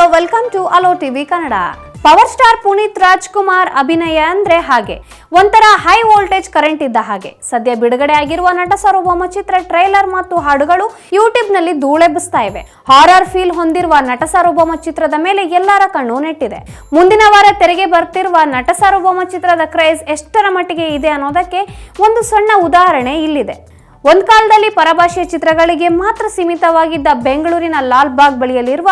Hello welcome to hello TV Kannada power star Puneeth Rajkumar ಅಭಿನಯ ಅಂದ್ರೆ ಹಾಗೆ. ಒಂಥರ ಹೈ ವೋಲ್ಟೇಜ್ ಕರೆಂಟ್ ಇದ್ದ ಹಾಗೆ. ಸದ್ಯ ಬಿಡುಗಡೆ ಆಗಿರುವ ನಟ ಸಾರ್ವಭೌಮ ಚಿತ್ರ ಟ್ರೈಲರ್ ಮತ್ತು ಹಾಡುಗಳು ಯೂಟ್ಯೂಬ್ನಲ್ಲಿ ಧೂಳೆಬ್ಬಿಸ್ತಾ ಇವೆ. ಹಾರರ್ ಫೀಲ್ ಹೊಂದಿರುವ ನಟ ಸಾರ್ವಭೌಮ ಚಿತ್ರದ ಮೇಲೆ ಎಲ್ಲರ ಕಣ್ಣು ನೆಟ್ಟಿದೆ. ಮುಂದಿನ ವಾರ ತೆರೆಗೆ ಬರ್ತಿರುವ ನಟ ಸಾರ್ವಭೌಮ ಚಿತ್ರದ ಕ್ರೇಜ್ ಎಷ್ಟರ ಮಟ್ಟಿಗೆ ಇದೆ ಅನ್ನೋದಕ್ಕೆ ಒಂದು ಸಣ್ಣ ಉದಾಹರಣೆ ಇಲ್ಲಿದೆ. ಒಂದ್ ಕಾಲದಲ್ಲಿ ಪರಭಾಷೆಯ ಚಿತ್ರಗಳಿಗೆ ಮಾತ್ರ ಸೀಮಿತವಾಗಿದ್ದ ಬೆಂಗಳೂರಿನ ಲಾಲ್ ಬಾಗ್ ಬಳಿಯಲ್ಲಿರುವ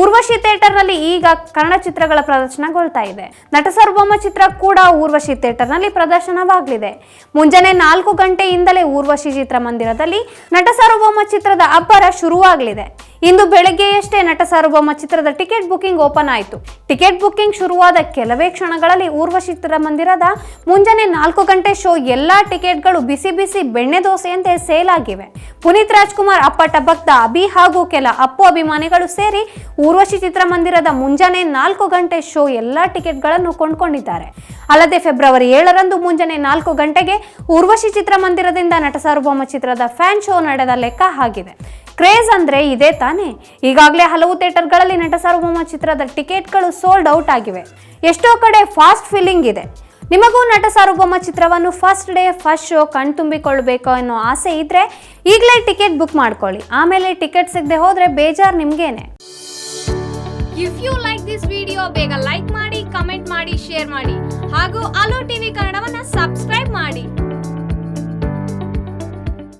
ಊರ್ವಶಿ ಥಿಯೇಟರ್ನಲ್ಲಿ ಈಗ ಕನ್ನಡ ಚಿತ್ರಗಳ ಪ್ರದರ್ಶನಗೊಳ್ತಾ ಇದೆ. ನಟ ಸಾರ್ವಭೌಮ ಚಿತ್ರ ಕೂಡ ಊರ್ವಶಿ ಥಿಯೇಟರ್ನಲ್ಲಿ ಪ್ರದರ್ಶನವಾಗಲಿದೆ. ಮುಂಜಾನೆ ನಾಲ್ಕು ಗಂಟೆಯಿಂದಲೇ ಊರ್ವಶಿ ಚಿತ್ರಮಂದಿರದಲ್ಲಿ ನಟ ಸಾರ್ವಭೌಮ ಚಿತ್ರದ ಅಬ್ಬರ ಶುರುವಾಗಲಿದೆ. ಇಂದು ಬೆಳಗ್ಗೆಯಷ್ಟೇ ನಟ ಸಾರ್ವಭೌಮ ಚಿತ್ರದ ಟಿಕೆಟ್ ಬುಕಿಂಗ್ ಓಪನ್ ಆಯಿತು. ಟಿಕೆಟ್ ಬುಕಿಂಗ್ ಶುರುವಾದ ಕೆಲವೇ ಕ್ಷಣಗಳಲ್ಲಿ ಊರ್ವಶಿ ಚಿತ್ರಮಂದಿರದ ಮುಂಜಾನೆ ನಾಲ್ಕು ಗಂಟೆ ಶೋ ಎಲ್ಲಾ ಟಿಕೆಟ್ಗಳು ಬಿಸಿ ಬಿಸಿ ಬೆಣ್ಣೆ ದೋಸೆಯಂತೆ ಸೇಲ್ ಆಗಿವೆ. ಪುನೀತ್ ರಾಜ್ಕುಮಾರ್ ಅಪ್ಪಟ ಭಕ್ತ ಅಭಿ ಹಾಗೂ ಕೆಲ ಅಪ್ಪು ಅಭಿಮಾನಿಗಳು ಸೇರಿ ಊರ್ವಶಿ ಚಿತ್ರಮಂದಿರದ ಮುಂಜಾನೆ ನಾಲ್ಕು ಗಂಟೆ ಶೋ ಎಲ್ಲಾ ಟಿಕೆಟ್ಗಳನ್ನು ಕೊಂಡ್ಕೊಂಡಿದ್ದಾರೆ. ಅಲ್ಲದೆ ಫೆಬ್ರವರಿ ಏಳರಂದು ಮುಂಜಾನೆ ನಾಲ್ಕು ಗಂಟೆಗೆ ಊರ್ವಶಿ ಚಿತ್ರಮಂದಿರದಿಂದ ನಟ ಸಾರ್ವಭೌಮ ಚಿತ್ರದ ಫ್ಯಾನ್ ಶೋ ನಡೆದ ಲೆಕ್ಕ ಆಗಿದೆ. ಕ್ರೇಜ್ ಅಂದ್ರೆ ಇದೇ ತಾನೇ. ಈಗಾಗಲೇ ಹಲವು ಥಿಯೇಟರ್ಗಳಲ್ಲಿ ನಟ ಸಾರ್ವಭೌಮ ಚಿತ್ರದ ಟಿಕೆಟ್ಗಳು ಸೋಲ್ಡ್ ಔಟ್ ಆಗಿವೆ. ಎಷ್ಟೋ ಕಡೆ ಫಾಸ್ಟ್ ಫಿಲ್ಲಿಂಗ್ ಇದೆ. ನಿಮಗೂ ನಟ ಸಾರ್ವಭೌಮ ಚಿತ್ರವನ್ನು ಫಸ್ಟ್ ಡೇ ಫಸ್ಟ್ ಶೋ ಕಣ್ತುಂಬಿಕೊಳ್ಬೇಕು ಅನ್ನೋ ಆಸೆ ಇದ್ರೆ ಈಗಲೇ ಟಿಕೆಟ್ ಬುಕ್ ಮಾಡ್ಕೊಳ್ಳಿ. ಆಮೇಲೆ ಟಿಕೆಟ್ ಸಿಗದೆ ಹೋದ್ರೆ ಬೇಜಾರ್ ನಿಮ್ಗೇನೆ. If you like this video ಬೇಗ ಲೈಕ್ ಮಾಡಿ ಕಮೆಂಟ್ ಮಾಡಿ ಶೇರ್ ಮಾಡಿ. ಹಾಗೂ ಅಲೋ ಟಿವಿ ಕನ್ನಡವನ್ನ ಸಬ್ಸ್ಕ್ರೈಬ್ ಮಾಡಿ.